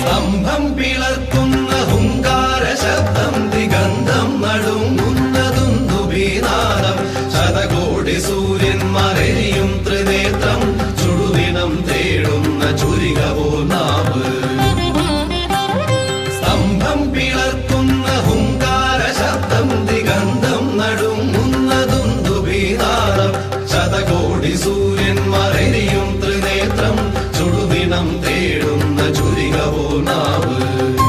സ്തംഭം പിളർക്കുന്ന ഹുങ്കാര ശബ്ദം ദിഗന്ധം നടുങ്ങുന്നതും ദുബീനാദം ശതകോടി സൂര്യന്മാരെയും ത്രിനേത്രം ചുടുദിനം തേടുന്ന ചുരിക പോൽ സ്തംഭം പിളർക്കുന്ന ഹുങ്കാര ശബ്ദം ദിഗന്ധം നടുങ്ങുന്നതും ദുബീനാദം ശതകോടി സൂര്യന്മാരെയും ത്രിനേത്രം ചുടുദിനം തേടും உணவு